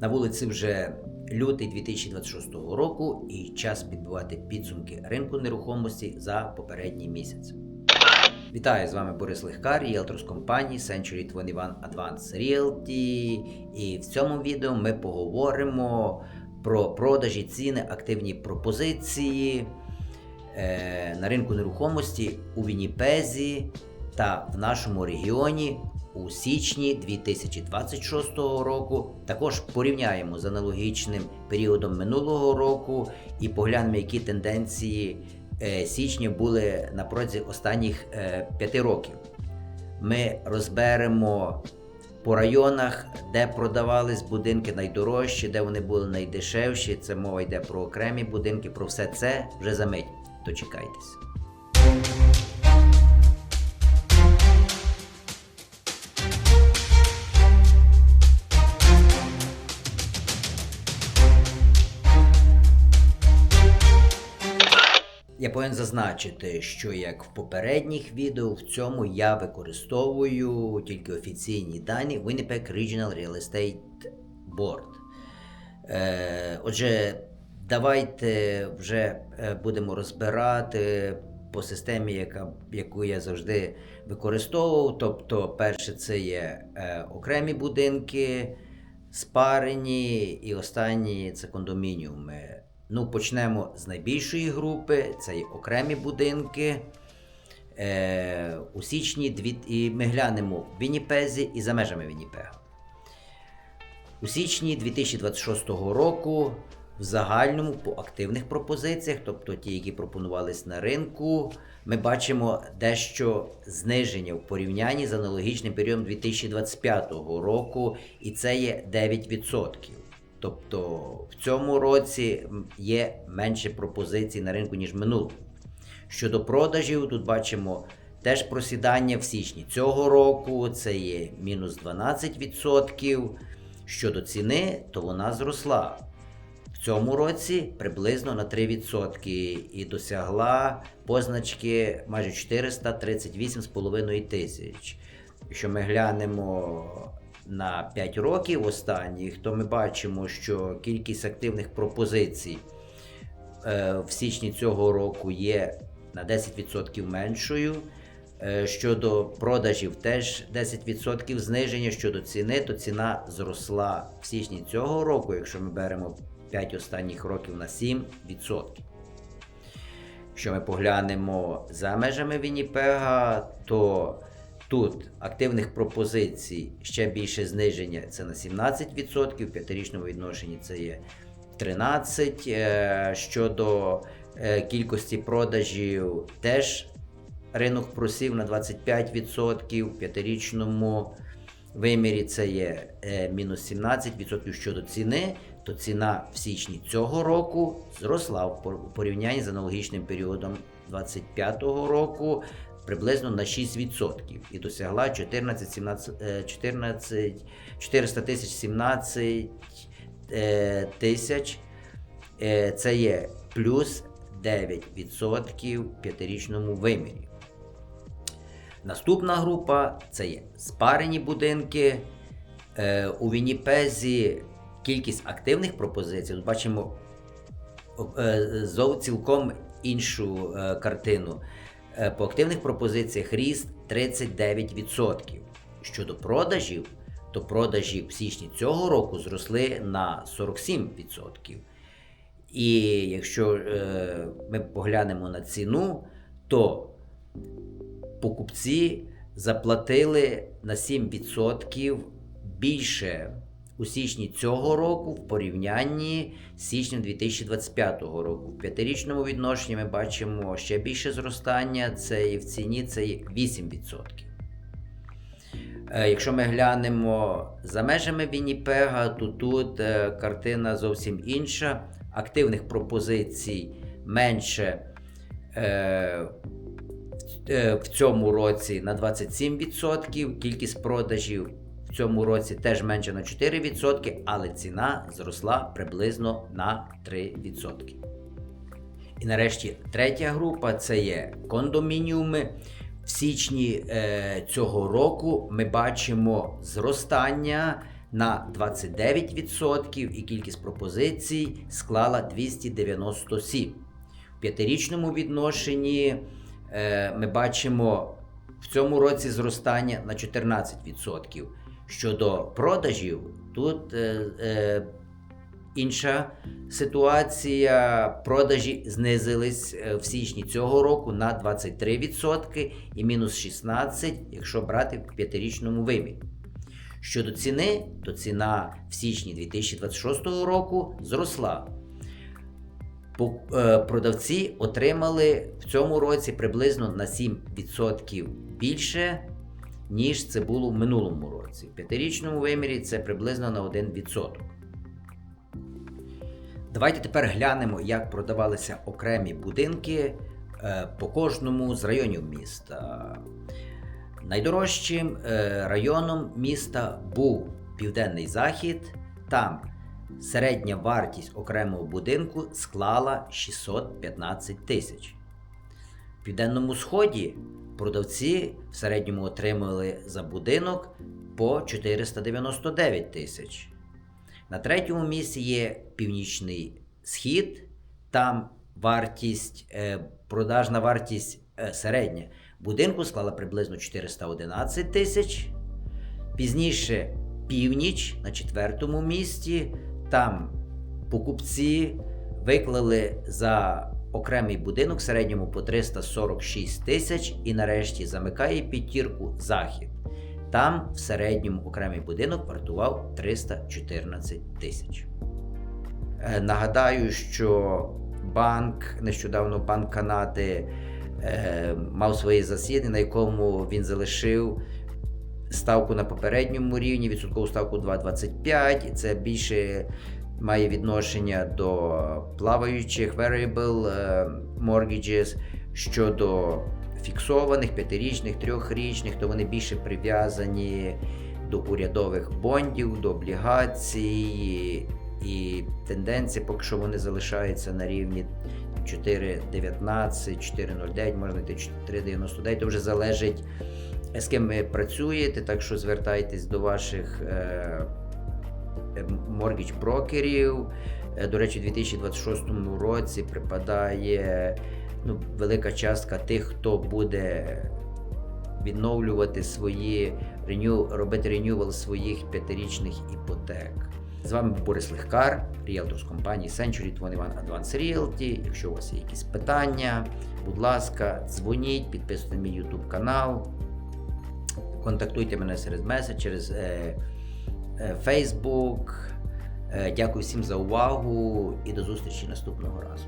На вулиці вже лютий 2026 року і час підбивати підсумки ринку нерухомості за попередній місяць. Вітаю з вами Борис Легкар, ріелтор з компанії Century 21 Advanced Realty. І в цьому відео ми поговоримо про продажі ціни, активні пропозиції е, на ринку нерухомості у Вінніпезі та в нашому регіоні у січні 2026 року. Також порівняємо з аналогічним періодом минулого року і поглянемо, які тенденції е, січня були на протязі останніх е, п'яти років. Ми розберемо по районах, де продавались будинки найдорожчі, де вони були найдешевші. Це мова йде про окремі будинки, про все це вже за мить. Дочекайтесь. Я повинен зазначити, що як в попередніх відео, в цьому я використовую тільки офіційні дані Winnipeg Regional Real Estate Board. Е, отже, давайте вже е, будемо розбирати по системі, яка, яку я завжди використовував. Тобто, перше, це є е, окремі будинки, спарені, і останні це кондомініуми. Ну, почнемо з найбільшої групи, це є окремі будинки. Е, у січні дві, і ми глянемо в Вінніпезі і за межами Вінніпега. У січні 2026 року в загальному по активних пропозиціях, тобто ті, які пропонувались на ринку, ми бачимо дещо зниження в порівнянні з аналогічним періодом 2025 року, і це є 9%. Тобто в цьому році є менше пропозицій на ринку, ніж минулого. Щодо продажів, тут бачимо теж просідання в січні цього року, це є мінус 12%. Щодо ціни, то вона зросла. В цьому році приблизно на 3% і досягла позначки майже 438,5 тисяч. Якщо ми глянемо на 5 років останніх, то ми бачимо, що кількість активних пропозицій е, в січні цього року є на 10% меншою. Е, Щодо продажів теж 10% зниження. Щодо ціни, то ціна зросла в січні цього року, якщо ми беремо 5 останніх років на 7%. Якщо ми поглянемо за межами Вінніпега, то тут активних пропозицій ще більше зниження це на 17%, в п'ятирічному відношенні це є 13%. Е, Щодо е, кількості продажів, теж ринок просів на 25%, в п'ятирічному вимірі це є е, мінус 17% щодо ціни, то ціна в січні цього року зросла в пор- порівнянні з аналогічним періодом 2025 року приблизно на 6% і досягла 14, 17, е, 14, 400 тисяч 17 е. Е, Це є плюс 9% в п'ятирічному вимірі. Наступна група це є спарені будинки. Е, у Вінніпезі кількість активних пропозицій. Бачимо цілком іншу картину. Е, По активних пропозиціях ріст 39%. Щодо продажів, то продажі в січні цього року зросли на 47%. І якщо е, ми поглянемо на ціну, то покупці заплатили на 7% більше у січні цього року в порівнянні з січнем 2025 року. В п'ятирічному відношенні ми бачимо ще більше зростання, це і в ціні це 8%. Е, Якщо ми глянемо за межами Вінніпега, то тут е, картина зовсім інша. Активних пропозицій менше е, в- в цьому році на 27%, кількість продажів цьому році теж менше на 4%, але ціна зросла приблизно на 3%. І нарешті третя група це є кондомініуми. В січні е, цього року ми бачимо зростання на 29% і кількість пропозицій склала 297. В п'ятирічному відношенні е, ми бачимо в цьому році зростання на 14%. Щодо продажів, тут е, е, інша ситуація. Продажі знизились е, в січні цього року на 23% і мінус 16%, якщо брати в п'ятирічному вимірі. Щодо ціни, то ціна в січні 2026 року зросла. Е, Продавці отримали в цьому році приблизно на 7% більше, ніж це було в минулому році. В п'ятирічному вимірі це приблизно на 1%. Давайте тепер глянемо, як продавалися окремі будинки е, по кожному з районів міста. Найдорожчим е, районом міста був Південний Захід. Там середня вартість окремого будинку склала 615 тисяч. В Південному Сході продавці в середньому отримали за будинок по 499 тисяч. На третьому місці є Північний Схід. Там вартість, е, продажна вартість е, середня будинку склала приблизно 411 тисяч. Пізніше північ на четвертому місці. Там покупці виклали за окремий будинок в середньому по 346 тисяч і нарешті замикає п'ятірку захід. Там в середньому окремий будинок вартував 314 тисяч. Е, Нагадаю, що банк, нещодавно Банк Канади е, мав своє засідання, на якому він залишив ставку на попередньому рівні, відсоткову ставку 2,25. І це більше має відношення до плаваючих variable е, mortgages щодо фіксованих п'ятирічних, трьохрічних, то вони більше прив'язані до урядових бондів, до облігацій. І тенденція, поки що вони залишаються на рівні 4,19, 4,09, можна йти 4,99, то вже залежить, з ким ви працюєте, так що звертайтесь до ваших е, моргідж брокерів. Е, До речі, у 2026 році припадає ну, велика частка тих, хто буде відновлювати свої реню, робити ренювал своїх п'ятирічних іпотек. З вами Борис Легкар, ріелтор з компанії Century 21 Advance Realty. Якщо у вас є якісь питання, будь ласка, дзвоніть, підписуйте мій YouTube канал, контактуйте мене через меседж, через е, е, Facebook. Е, дякую всім за увагу і до зустрічі наступного разу.